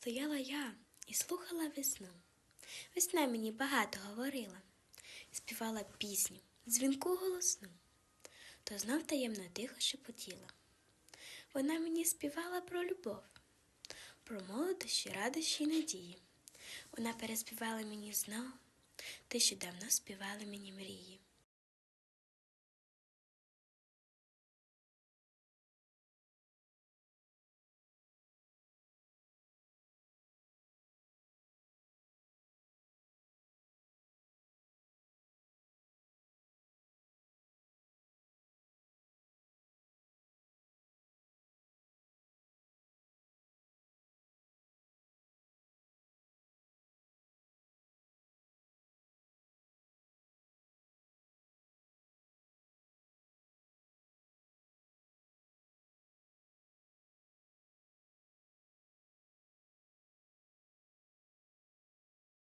Стояла я і слухала весну. Весна мені багато говорила, співала пісню, дзвінку голосну, то знов таємно тихо шепотіла. Вона мені співала про любов, про молодощі, радощі й надії. Вона переспівала мені знов те, що давно співали мені мрії.